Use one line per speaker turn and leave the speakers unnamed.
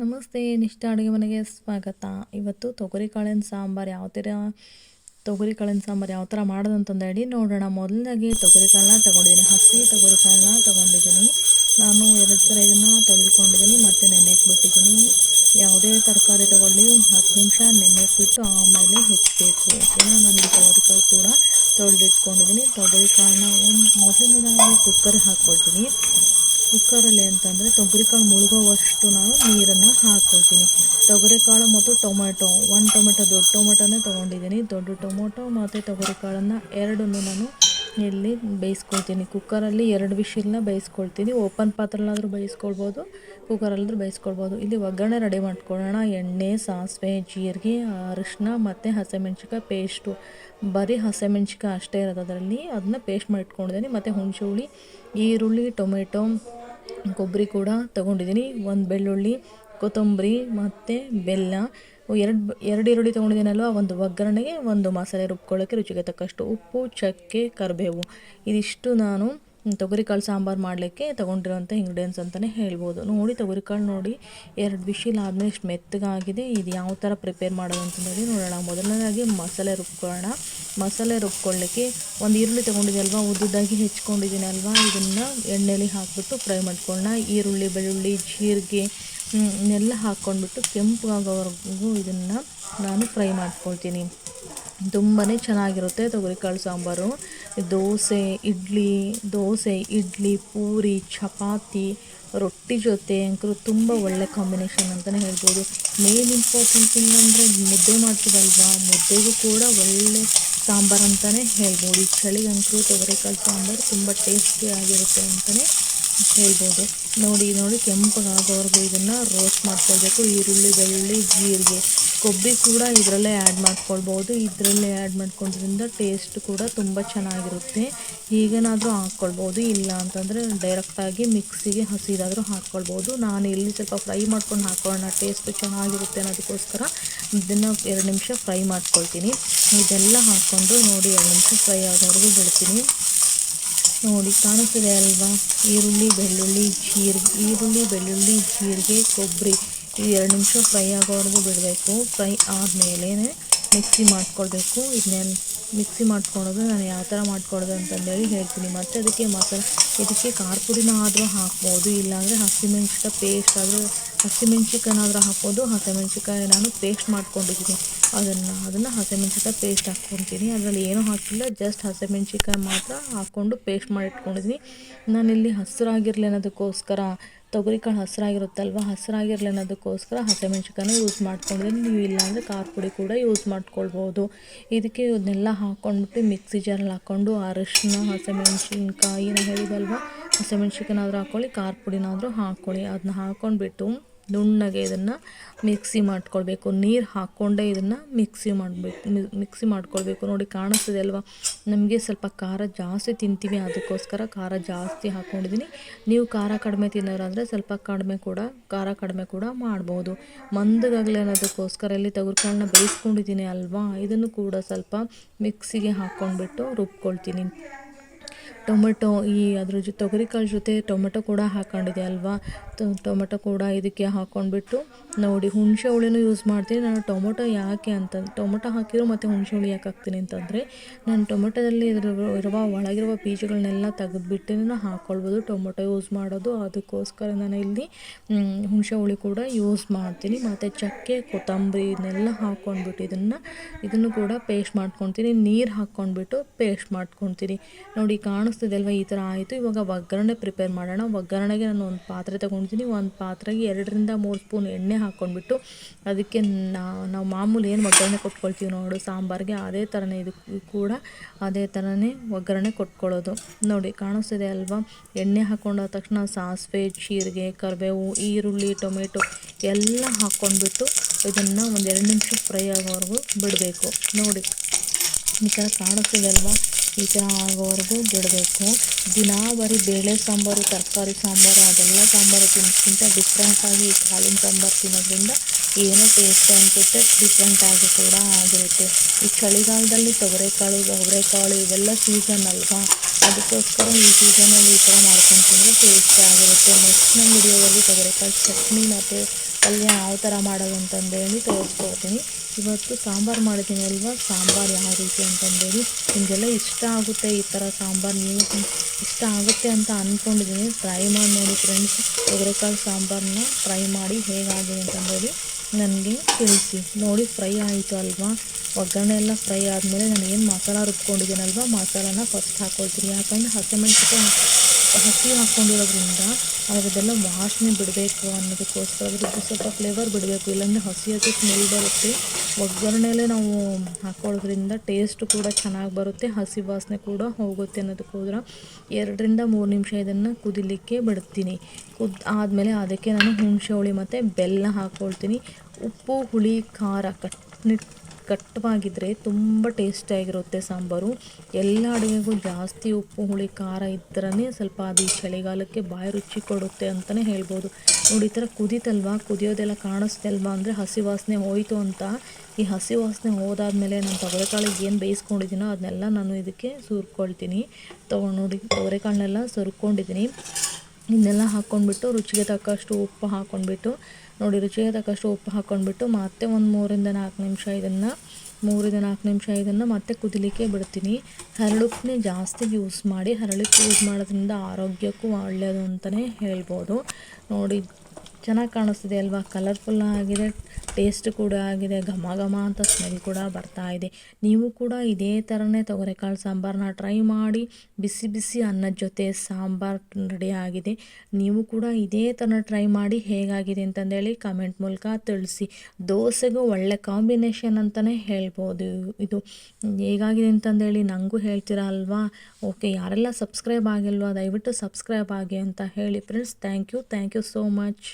ನಮಸ್ತೆ, ನಿಷ್ಠ ಅಡುಗೆ ಮನೆಗೆ ಸ್ವಾಗತ. ಇವತ್ತು ತೊಗರಿ ಕಾಳಿನ ಸಾಂಬಾರು ಯಾವ ಥರ ತೊಗರಿ ಕಾಳಿನ ಸಾಂಬಾರು ಯಾವ ಥರ ಮಾಡೋದಂತಂದು ಹೇಳಿ ನೋಡೋಣ. ಮೊದಲನೇದಾಗಿ ತೊಗರಿ ಕಾಳನ್ನ ತೊಗೊಂಡಿದ್ದೀನಿ. ಹಸಿ ತೊಗರಿ ಕಾಳನ್ನ ತೊಗೊಂಡಿದ್ದೀನಿ. ನಾನು ಎರಡು ಸಲ ಇದನ್ನು ತೊಳೆದುಕೊಂಡಿದ್ದೀನಿ. ಮತ್ತು ನೆನೆಗೆ ಬಿಟ್ಟಿದ್ದೀನಿ. ಯಾವುದೇ ತರಕಾರಿ ತೊಗೊಳ್ಳಿ. ಹತ್ತು ನಿಮಿಷ ನೆನೆಗೆ ಬಿಟ್ಟು ಆಮೇಲೆ ಹೆಚ್ಚಬೇಕು. ಓಕೆನಾ? ನನಗೆ ತೊಗರಿ ಕಾಳು ಕೂಡ ತೊಳೆದಿಟ್ಕೊಂಡಿದ್ದೀನಿ. ತೊಗರಿ ಕಾಳನ್ನ ಒಂದು ಮೊದಲನೇದಾಗಿ ಕುಕ್ಕರ್ ಹಾಕ್ಕೊಳ್ತೀನಿ. ಕುಕ್ಕರಲ್ಲಿ ಅಂತಂದರೆ ತೊಗರಿಕಾಳು ಮುಳುಗೋವಷ್ಟು ನಾನು ನೀರನ್ನು ಹಾಕ್ಕೊಳ್ತೀನಿ ತೊಗರಿಕಾಳು ಮತ್ತು ಟೊಮೆಟೊ, ಒಂದು ಟೊಮೆಟೊ ದೊಡ್ಡ ಟೊಮೆಟೊನೇ ತೊಗೊಂಡಿದ್ದೀನಿ. ದೊಡ್ಡ ಟೊಮೊಟೊ ಮತ್ತು ತೊಗರಿಕಾಳನ್ನು ಎರಡನ್ನೂ ನಾನು ಇಲ್ಲಿ ಬೇಯಿಸ್ಕೊಳ್ತೀನಿ. ಕುಕ್ಕರಲ್ಲಿ ಎರಡು ವಿಷಿಲ್ನ ಬೇಯಿಸ್ಕೊಳ್ತೀನಿ. ಓಪನ್ ಪಾತ್ರೆಲಾದರೂ ಬೇಯಿಸ್ಕೊಳ್ಬೋದು, ಕುಕ್ಕರಲ್ಲಾದರೂ ಬೇಯಿಸ್ಕೊಳ್ಬೋದು. ಇಲ್ಲಿ ಒಗ್ಗರಣೆ ರೆಡಿ ಮಾಡ್ಕೊಳ್ಳೋಣ. ಎಣ್ಣೆ, ಸಾಸಿವೆ, ಜೀರಿಗೆ ಅರಿಶಿನ ಮತ್ತು ಹಸಿಮೆಣ್ಸಿಕಾಯಿ ಪೇಸ್ಟು. ಬರೀ ಹಸಿಮೆಣ್ಸಿಕಾಯಿ ಅಷ್ಟೇ ಇರೋದು ಅದರಲ್ಲಿ. ಅದನ್ನ ಪೇಸ್ಟ್ ಮಾಡಿಟ್ಕೊಂಡಿದ್ದೀನಿ. ಮತ್ತು ಹುಣಸೆ ಹುಳಿ, ಈರುಳ್ಳಿ, ಟೊಮೆಟೊ ಕೊಬ್ಬರಿ ಕೂಡ ತೊಗೊಂಡಿದ್ದೀನಿ. ಒಂದು ಬೆಳ್ಳುಳ್ಳಿ, ಕೊತ್ತಂಬರಿ ಮತ್ತು ಬೆಲ್ಲ. ಎರಡು ಎರಡು ಈರುಳ್ಳಿ ತೊಗೊಂಡಿದ್ದೀನಲ್ವ? ಒಂದು ಒಗ್ಗರಣೆಗೆ, ಒಂದು ಮಸಾಲೆ ರುಬ್ಕೊಳ್ಳೋಕ್ಕೆ ರುಚಿಗೆ ತಕ್ಕಷ್ಟು ಉಪ್ಪು, ಚಕ್ಕೆ, ಕರಿಬೇವು. ಇದಿಷ್ಟು ನಾನು ತೊಗರಿಕಾಳು ಸಾಂಬಾರು ಮಾಡಲಿಕ್ಕೆ ತೊಗೊಂಡಿರೋಂಥ ಇಂಗ್ರೀಡಿಯೆಂಟ್ಸ್ ಅಂತಲೇ ಹೇಳ್ಬೋದು. ನೋಡಿ, ತೊಗರಿಕಾಳು ನೋಡಿ, ಎರಡು ಬಿಸಿಲು ಆದಮೇಲೆ ಇಷ್ಟು ಮೆತ್ತಗಾಗಿದೆ. ಇದು ಯಾವ ಥರ ಪ್ರಿಪೇರ್ ಮಾಡೋದು ಅಂತಂದೇಳಿ ನೋಡೋಣ. ಮೊದಲನೇದಾಗಿ ಮಸಾಲೆ ರುಬ್ಕೊಳ್ಳೋಣ. ಮಸಾಲೆ ರುಬ್ಕೊಳ್ಳಿಕ್ಕೆ ಒಂದು ಈರುಳ್ಳಿ ತೊಗೊಂಡಿದ್ದೆ ಉದ್ದುದ್ದಾಗಿ ಹೆಚ್ಕೊಂಡಿದ್ದೀನಿ ಅಲ್ವಾ ಇದನ್ನು ಎಣ್ಣೆಲಿ ಹಾಕಿಬಿಟ್ಟು ಫ್ರೈ ಮಾಡ್ಕೊಳ್ಳೋಣ. ಈರುಳ್ಳಿ, ಬೆಳ್ಳುಳ್ಳಿ, ಜೀರಿಗೆ ಎಲ್ಲ ಹಾಕ್ಕೊಂಡ್ಬಿಟ್ಟು ಕೆಂಪು ಇದನ್ನು ನಾನು ಫ್ರೈ ಮಾಡ್ಕೊಳ್ತೀನಿ. ತುಂಬಾ ಚೆನ್ನಾಗಿರುತ್ತೆ ತೊಗರಿಕಾಳು ಸಾಂಬಾರು. ದೋಸೆ, ಇಡ್ಲಿ ದೋಸೆ, ಇಡ್ಲಿ, ಪೂರಿ, ಚಪಾತಿ, ರೊಟ್ಟಿ ಜೊತೆ ಅಂಕರು ತುಂಬ ಒಳ್ಳೆ ಕಾಂಬಿನೇಷನ್ ಅಂತಲೇ ಹೇಳ್ಬೋದು. ಮೇನ್ ಇಂಪಾರ್ಟೆಂಟ್ ಥಿಂಗ್ ಅಂದರೆ ಮುದ್ದೆ ಮಾಡ್ತೀವಲ್ವಾ? ಮುದ್ದೆಗೂ ಕೂಡ ಒಳ್ಳೆ ಸಾಂಬಾರು ಅಂತಲೇ ಹೇಳ್ಬೋದು. ಈ ಚಳಿಗಂಕರು ತೊಗರಿಕಾಳು ಸಾಂಬಾರು ತುಂಬ ಟೇಸ್ಟಿಯಾಗಿರುತ್ತೆ ಅಂತಲೇ ಹೇಳ್ಬೋದು. ನೋಡಿ ನೋಡಿ ಕೆಂಪಗಾಗೋವರೆಗೂ ಇದನ್ನು ರೋಸ್ಟ್ ಮಾಡ್ಕೊಳ್ಬೇಕು. ಈರುಳ್ಳಿ, ಬೆಳ್ಳುಳ್ಳಿ, ಜೀರಿಗೆ. ಕೊಬ್ಬರಿ ಕೂಡ ಇದರಲ್ಲೇ ಆ್ಯಡ್ ಮಾಡ್ಕೊಳ್ಬೋದು. ಇದರಲ್ಲೇ ಆ್ಯಡ್ ಮಾಡ್ಕೊಳ್ಳೋದ್ರಿಂದ ಟೇಸ್ಟ್ ಕೂಡ ತುಂಬ ಚೆನ್ನಾಗಿರುತ್ತೆ. ಈಗೇನಾದರೂ ಹಾಕ್ಕೊಳ್ಬೋದು. ಇಲ್ಲ ಅಂತಂದರೆ ಡೈರೆಕ್ಟಾಗಿ ಮಿಕ್ಸಿಗೆ ಹಸಿದಾದರೂ ಹಾಕ್ಕೊಳ್ಬೋದು. ನಾನು ಇಲ್ಲಿ ಸ್ವಲ್ಪ ಫ್ರೈ ಮಾಡ್ಕೊಂಡು ಹಾಕ್ಕೊಳ್ಳೋಣ. ಟೇಸ್ಟ್ ಚೆನ್ನಾಗಿರುತ್ತೆ ಅನ್ನೋದಕ್ಕೋಸ್ಕರ ಇದನ್ನು ಎರಡು ನಿಮಿಷ ಫ್ರೈ ಮಾಡ್ಕೊಳ್ತೀನಿ. ಇದೆಲ್ಲ ಹಾಕ್ಕೊಂಡು ನೋಡಿ ಎರಡು ನಿಮಿಷ ಫ್ರೈ ಆಗೋವರೆಗೂ ಬಿಡ್ತೀನಿ. ನೋಡಿ ಕಾಣಿಸ್ತಿದೆ ಅಲ್ವಾ? ಈರುಳ್ಳಿ, ಬೆಳ್ಳುಳ್ಳಿ, ಜೀರಿಗೆ, ಈರುಳ್ಳಿ, ಬೆಳ್ಳುಳ್ಳಿ, ಜೀರಿಗೆ, ಕೊಬ್ಬರಿ. ಈ ಎರಡು ನಿಮಿಷ ಫ್ರೈ ಆಗೋವರೆಗೂ ಬಿಡಬೇಕು. ಫ್ರೈ ಆದಮೇಲೆ ಮಿಕ್ಸಿ ಮಾಡ್ಕೊಳ್ಬೇಕು. ಇದನ್ನೆಲ್ಲ ಮಿಕ್ಸಿ ಮಾಡ್ಕೊಳೋದು ನಾನು ಯಾವ ಥರ ಮಾಡ್ಕೊಳೋದು ಅಂತಂದೇಳಿ ಹೇಳ್ತೀನಿ. ಮತ್ತು ಅದಕ್ಕೆ ಮಸಾಲೆ, ಇದಕ್ಕೆ ಖಾರ ಪುಡಿನ ಆದರೂ ಹಾಕ್ಬೋದು. ಇಲ್ಲಾಂದರೆ ಹಸಿಮೆಣ್ಸಿಕಾಯಿ ಪೇಸ್ಟ್ ಆದರೂ ಹಸಿಮೆಣ್ಸಿಕಾಯಿನಾದರೂ ಹಾಕ್ಬೋದು. ಹಸಿಮೆಣ್ಸಿಕಾಯಿ ನಾನು ಪೇಸ್ಟ್ ಮಾಡ್ಕೊಂಡಿದ್ದೀನಿ. ಅದನ್ನು ಅದನ್ನು ಹಸಿಮೆಣ್ಸಿಕಾಯಿ ಪೇಸ್ಟ್ ಹಾಕ್ಕೊತೀನಿ. ಅದರಲ್ಲಿ ಏನೂ ಹಾಕಿಲ್ಲ. ಜಸ್ಟ್ ಹಸಿಮೆಣ್ಸಿಕಾಯಿ ಮಾತ್ರ ಹಾಕ್ಕೊಂಡು ಪೇಸ್ಟ್ ಮಾಡಿ ಇಟ್ಕೊಂಡಿದ್ದೀನಿ ನಾನಿಲ್ಲಿ ಹಸಿರಾಗಿರಲಿ ಅನ್ನೋದಕ್ಕೋಸ್ಕರ ತೊಗರಿಕಾಳು ಹಸಿರಾಗಿರುತ್ತಲ್ವ? ಹಸಿರಾಗಿರಲಿ ಅನ್ನೋದಕ್ಕೋಸ್ಕರ ಹಸಿಮೆಣ್ಸಿಕಾಯನ್ನ ಯೂಸ್ ಮಾಡ್ಕೊಂಡಿದ್ದೀನಿ. ನೀವು ಇಲ್ಲಾಂದರೆ ಖಾರ ಪುಡಿ ಕೂಡ ಯೂಸ್ ಮಾಡ್ಕೊಳ್ಬೋದು. ಇದಕ್ಕೆ ಇದನ್ನೆಲ್ಲ ಹಾಕ್ಕೊಂಡ್ಬಿಟ್ಟು ಮಿಕ್ಸಿ ಜಾರಲ್ಲಿ ಹಾಕ್ಕೊಂಡು ಅರಶಿನ ಹಸಿಮೆಣ್ಸಿನ್ಕಾಯಿ ಹೇಳಿದಲ್ವ? ಹಸಿಮೆಣ್ಸಿಕಾಯಿನಾದರೂ ಹಾಕ್ಕೊಳ್ಳಿ ಖಾರ ಪುಡಿನಾದರೂ ಹಾಕ್ಕೊಳ್ಳಿ ಅದನ್ನ ಹಾಕ್ಕೊಂಡ್ಬಿಟ್ಟು ನುಣ್ಣಗೆ ಇದನ್ನು ಮಿಕ್ಸಿ ಮಾಡ್ಕೊಳ್ಬೇಕು. ನೀರು ಹಾಕ್ಕೊಂಡೇ ಇದನ್ನು ಮಿಕ್ಸಿ ಮಾಡಬೇಕು. ಮಿಕ್ಸಿ ಮಾಡ್ಕೊಳ್ಬೇಕು. ನೋಡಿ ಕಾಣಿಸ್ತದೆ ಅಲ್ವಾ? ನಮಗೆ ಸ್ವಲ್ಪ ಖಾರ ಜಾಸ್ತಿ ತಿಂತೀವಿ. ಅದಕ್ಕೋಸ್ಕರ ಖಾರ ಜಾಸ್ತಿ ಹಾಕ್ಕೊಂಡಿದ್ದೀನಿ ನೀವು ಖಾರ ಕಡಿಮೆ ತಿನ್ನೋರಾದರೆ ಸ್ವಲ್ಪ ಕಡಿಮೆ ಕೂಡ, ಖಾರ ಕಡಿಮೆ ಕೂಡ ಮಾಡ್ಬೋದು. ಮಂದಗಾಗಲಿ ಅನ್ನೋದಕ್ಕೋಸ್ಕರ ಇಲ್ಲಿ ತೆಗೆದುಕಾಳನ್ನ ಬೇಯಿಸ್ಕೊಂಡಿದ್ದೀನಿ ಅಲ್ವಾ? ಇದನ್ನು ಕೂಡ ಸ್ವಲ್ಪ ಮಿಕ್ಸಿಗೆ ಹಾಕ್ಕೊಂಡ್ಬಿಟ್ಟು ರುಬ್ಕೊಳ್ತೀನಿ. ಟೊಮೆಟೊ, ಈ ಅದ್ರ ಜೊತೆ ತೊಗರಿಕಾಳು ಜೊತೆ ಟೊಮೆಟೊ ಕೂಡ ಹಾಕೊಂಡಿದೆ ಅಲ್ವಾ? ಟೊಮೆಟೊ ಕೂಡ ಇದಕ್ಕೆ ಹಾಕ್ಕೊಂಡ್ಬಿಟ್ಟು ನೋಡಿ, ಹುಣಸೆ ಹುಳಿನೂ ಯೂಸ್ ಮಾಡ್ತೀನಿ. ನಾನು ಟೊಮೊಟೊ ಯಾಕೆ ಅಂತ, ಟೊಮೊಟೊ ಹಾಕಿರೋ ಮತ್ತು ಹುಣಸೆ ಹುಳಿ ಯಾಕೆ ಹಾಕ್ತೀನಿ ಅಂತಂದರೆ, ನಾನು ಟೊಮೆಟೊದಲ್ಲಿ ಇರುವ ಒಳಗಿರುವ ಬೀಜಗಳನ್ನೆಲ್ಲ ತೆಗೆದುಬಿಟ್ಟು ಹಾಕ್ಕೊಳ್ಬೋದು ಟೊಮೊಟೊ ಯೂಸ್ ಮಾಡೋದು. ಅದಕ್ಕೋಸ್ಕರ ನಾನು ಇಲ್ಲಿ ಹುಣಸೆ ಹುಳಿ ಕೂಡ ಯೂಸ್ ಮಾಡ್ತೀನಿ. ಮತ್ತು ಚಕ್ಕೆ, ಕೊತ್ತಂಬರಿ ಇದನ್ನೆಲ್ಲ ಹಾಕ್ಕೊಂಡ್ಬಿಟ್ಟು ಇದನ್ನು ಇದನ್ನು ಕೂಡ ಪೇಸ್ಟ್ ಮಾಡ್ಕೊತೀನಿ ನೀರು ಹಾಕ್ಕೊಂಡ್ಬಿಟ್ಟು ಪೇಸ್ಟ್ ಮಾಡ್ಕೊತೀನಿ ನೋಡಿ ಕಾಣಿಸ್ತಿದೆ ಅಲ್ವಾ ಈ ಥರ ಆಯಿತು. ಇವಾಗ ಒಗ್ಗರಣೆ ಪ್ರಿಪೇರ್ ಮಾಡೋಣ. ಒಗ್ಗರಣೆಗೆ ನಾನು ಒಂದು ಪಾತ್ರೆ ತೊಗೊಂಡಿದ್ದೀನಿ. ಒಂದು ಪಾತ್ರೆಗೆ ಎರಡರಿಂದ ಮೂರು ಸ್ಪೂನ್ ಎಣ್ಣೆ ಹಾಕ್ಕೊಂಡ್ಬಿಟ್ಟು ಅದಕ್ಕೆ ನಾವು ಮಾಮೂಲಿ ಏನು ಒಗ್ಗರಣೆ ಕೊಟ್ಕೊಳ್ತೀವಿ ನೋಡು, ಸಾಂಬಾರಿಗೆ ಅದೇ ಥರನೇ ಇದು ಕೂಡ ಅದೇ ಥರನೇ ಒಗ್ಗರಣೆ ಕೊಟ್ಕೊಳ್ಳೋದು. ನೋಡಿ, ಕಾಣಿಸ್ತಿದೆ ಅಲ್ವಾ? ಎಣ್ಣೆ ಹಾಕ್ಕೊಂಡಾದ ತಕ್ಷಣ ಸಾಸಿವೆ, ಜೀರಿಗೆ, ಕರಿಬೇವು, ಈರುಳ್ಳಿ, ಟೊಮೆಟೊ ಎಲ್ಲ ಹಾಕ್ಕೊಂಡ್ಬಿಟ್ಟು ಇದನ್ನು ಒಂದು ಎರಡು ನಿಮಿಷ ಫ್ರೈ ಆಗೋವರೆಗೂ ಬಿಡಬೇಕು. ನೋಡಿ, ಈ ಥರ ಕಾಣಿಸ್ತಿದೆ ಅಲ್ವಾ? ಈ ಥರ ಆಗೋವರೆಗೂ ಬಿಡಬೇಕು. ದಿನ ಬರೀ ಬೇಳೆ ಸಾಂಬಾರು, ತರಕಾರಿ ಸಾಂಬಾರು, ಅದೆಲ್ಲ ಸಾಂಬಾರು ತಿನ್ನೋಕ್ಕಿಂತ ಡಿಫ್ರೆಂಟಾಗಿ ಈ ಕಾಳಿನ ಸಾಂಬಾರು ತಿನ್ನೋದ್ರಿಂದ ಏನೋ ಟೇಸ್ಟ್ ಅನಿಸುತ್ತೆ ಡಿಫ್ರೆಂಟಾಗಿ ಕೂಡ ಆಗಿರುತ್ತೆ. ಈ ಚಳಿಗಾಲದಲ್ಲಿ ತೊಗರೆಕಾಳು ಅವರೆಕಾಳು ಇವೆಲ್ಲ ಸೀಸನ್ ಅಲ್ವಾ? ಅದಕ್ಕೋಸ್ಕರ ಈ ಸೀಸನಲ್ಲಿ ಈ ಥರ ಮಾಡ್ಕೊಂಡು ತಿಂದರೆ ಟೇಸ್ಟ್ ಆಗಿರುತ್ತೆ. ನೆಕ್ಸ್ಟ್ ನಮ್ಮ ವಿಡಿಯೋದಲ್ಲಿ ತೊಗರೆಕಾಳು ಚಟ್ನಿ ಮತ್ತು ಪಲ್ಯ ಯಾವ ಥರ ಮಾಡೋದು ಅಂತಂದೇಳಿ ತೋರಿಸ್ಕೊಡ್ತೀನಿ. ಇವತ್ತು ಸಾಂಬಾರು ಮಾಡಿದ್ದೀನಿ ಅಲ್ವಾ? ಸಾಂಬಾರು ಯಾವ ರೀತಿ ಅಂತಂದೇಳಿ. ನಿಮಗೆಲ್ಲ ಇಷ್ಟ ಆಗುತ್ತೆ ಈ ಥರ ಸಾಂಬಾರು? ನೀವು ಇಷ್ಟ ಆಗುತ್ತೆ ಅಂತ ಅಂದ್ಕೊಂಡಿದ್ದೀನಿ ಟ್ರೈ ಮಾಡಿ ನೋಡಿ ಫ್ರೆಂಡ್ಸ್ ತೊಗರೆಕಾಳು ಸಾಂಬಾರನ್ನ ಟ್ರೈ ಮಾಡಿ ಹೇಗಾಗಿದೆ ಅಂತಂದೇಳಿ ನನಗೆ ತಿಳಿಸಿ. ನೋಡಿ ಫ್ರೈ ಆಯಿತು ಅಲ್ವಾ? ಒಗ್ಗರಣೆ ಎಲ್ಲ ಫ್ರೈ ಆದಮೇಲೆ ನಾನು ಏನು ಮಸಾಲ ರುಬ್ಕೊಂಡಿದ್ದೀನಲ್ವ? ಮಸಾಲಾನ ಫಸ್ಟ್ ಹಾಕ್ಕೊಳ್ತೀನಿ ಯಾಕಂದರೆ ಹಸಿಮೆಣಸಿಕಾಯಿ ಹಸಿ ಹಾಕ್ಕೊಂಡಿರೋದ್ರಿಂದ ಅದರದ್ದೆಲ್ಲ ವಾಸನೆ ಬಿಡಬೇಕು ಅನ್ನೋದಕ್ಕೋಸ್ಕರ, ಅದ್ರದ್ದು ಸ್ವಲ್ಪ ಫ್ಲೇವರ್ ಬಿಡಬೇಕು. ಇಲ್ಲಾಂದರೆ ಹಸಿ ಹಸಿ ಸ್ಮೆಲ್ ಬರುತ್ತೆ. ಒಗ್ಗರಣೆಲೆ ನಾವು ಹಾಕ್ಕೊಳ್ಳೋದ್ರಿಂದ ಟೇಸ್ಟ್ ಕೂಡ ಚೆನ್ನಾಗಿ ಬರುತ್ತೆ, ಹಸಿ ವಾಸನೆ ಕೂಡ ಹೋಗುತ್ತೆ ಅನ್ನೋದಕ್ಕೋದ್ರ ಎರಡರಿಂದ ಮೂರು ನಿಮಿಷ ಇದನ್ನು ಕುದಿಲಿಕ್ಕೆ ಬಿಡ್ತೀನಿ. ಕುದ್, ಆದಮೇಲೆ ಅದಕ್ಕೆ ನಾನು ಹುಣಸೆ ಹುಳಿ ಮತ್ತು ಬೆಲ್ಲ ಹಾಕ್ಕೊಳ್ತೀನಿ ಉಪ್ಪು, ಹುಳಿ, ಖಾರ ಕಟ್ನಿಟ್ ಕಟ್ಟವಾಗಿದ್ದರೆ ತುಂಬ ಟೇಸ್ಟಿಯಾಗಿರುತ್ತೆ ಸಾಂಬಾರು. ಎಲ್ಲ ಅಡುಗೆಗೂ ಜಾಸ್ತಿ ಉಪ್ಪು, ಹುಳಿ, ಖಾರ ಇದ್ರೇ ಸ್ವಲ್ಪ ಅದು ಚಳಿಗಾಲಕ್ಕೆ ಬಾಯಿ ರುಚಿ ಕೊಡುತ್ತೆ ಅಂತಲೇ ಹೇಳ್ಬೋದು. ನೋಡಿ, ಈ ಥರ ಕುದೀತಲ್ವಾ? ಕುದಿಯೋದೆಲ್ಲ ಕಾಣಿಸ್ತಲ್ವಾ ಅಂದರೆ ಹಸಿ ವಾಸನೆ ಹೋಯಿತು ಅಂತ. ಈ ಹಸಿ ವಾಸನೆ ಹೋದಾದ್ಮೇಲೆ ನಾನು ತೊಗರೆಕಾಳಿಗೆ ಏನು ಬೇಯಿಸ್ಕೊಂಡಿದ್ದೀನೋ ಅದನ್ನೆಲ್ಲ ನಾನು ಇದಕ್ಕೆ ಸುರ್ಕೊಳ್ತೀನಿ. ತೊಗೊಂಡು ನೋಡಿ, ತೊಗರೆಕಾಳನ್ನೆಲ್ಲ ಸುರ್ಕೊಂಡಿದ್ದೀನಿ. ಇದನ್ನೆಲ್ಲ ಹಾಕ್ಕೊಂಡ್ಬಿಟ್ಟು ರುಚಿಗೆ ತಕ್ಕಷ್ಟು ಉಪ್ಪು ಹಾಕ್ಕೊಂಡ್ಬಿಟ್ಟು, ನೋಡಿ ರುಚಿಗೆ ತಕ್ಕಷ್ಟು ಉಪ್ಪು ಹಾಕ್ಕೊಂಡ್ಬಿಟ್ಟು ಮತ್ತೆ ಒಂದು ಮೂರಿಂದ ನಾಲ್ಕು ನಿಮಿಷ ಇದನ್ನು, ಮೂರಿಂದ ನಾಲ್ಕು ನಿಮಿಷ ಇದನ್ನು ಮತ್ತೆ ಕುದಿಲಿಕ್ಕೆ ಬಿಡ್ತೀನಿ. ಹರಳುಪ್ಪನ್ನೇ ಜಾಸ್ತಿ ಯೂಸ್ ಮಾಡಿ ಹರಳುಪ್ಪು ಯೂಸ್ ಮಾಡೋದ್ರಿಂದ ಆರೋಗ್ಯಕ್ಕೂ ಒಳ್ಳೆಯದು ಅಂತಲೇ ಹೇಳ್ಬೋದು. ನೋಡಿ ಚೆನ್ನಾಗಿ ಕಾಣಿಸ್ತಿದೆ ಅಲ್ವಾ? ಕಲರ್ಫುಲ್ ಆಗಿದೆ ಟೇಸ್ಟ್ ಕೂಡ ಆಗಿದೆ ಘಮ ಘಮ ಅಂತ ಸ್ಮೆಲ್ ಕೂಡ ಬರ್ತಾ ಇದೆ. ನೀವು ಕೂಡ ಇದೇ ಥರನೇ ತೊಗರೆಕಾಳು ಸಾಂಬಾರನ್ನ ಟ್ರೈ ಮಾಡಿ, ಬಿಸಿ ಬಿಸಿ ಅನ್ನದ ಜೊತೆ ಸಾಂಬಾರು ರೆಡಿ ಆಗಿದೆ. ನೀವು ಕೂಡ ಇದೇ ಥರ ಟ್ರೈ ಮಾಡಿ ಹೇಗಾಗಿದೆ ಅಂತಂದೇಳಿ ಕಮೆಂಟ್ ಮೂಲಕ ತಿಳಿಸಿ. ದೋಸೆಗೂ ಒಳ್ಳೆ ಕಾಂಬಿನೇಷನ್ ಅಂತಲೇ ಹೇಳ್ಬೋದು ಇದು. ಹೇಗಾಗಿದೆ ಅಂತಂದೇಳಿ ನನಗೂ ಹೇಳ್ತೀರಾ ಅಲ್ವಾ? ಓಕೆ ಯಾರೆಲ್ಲ ಸಬ್ಸ್ಕ್ರೈಬ್ ಆಗಿಲ್ವೋ, ದಯವಿಟ್ಟು ಸಬ್ಸ್ಕ್ರೈಬ್ ಆಗಿ ಅಂತ ಹೇಳಿ. Friends thank you thank you so much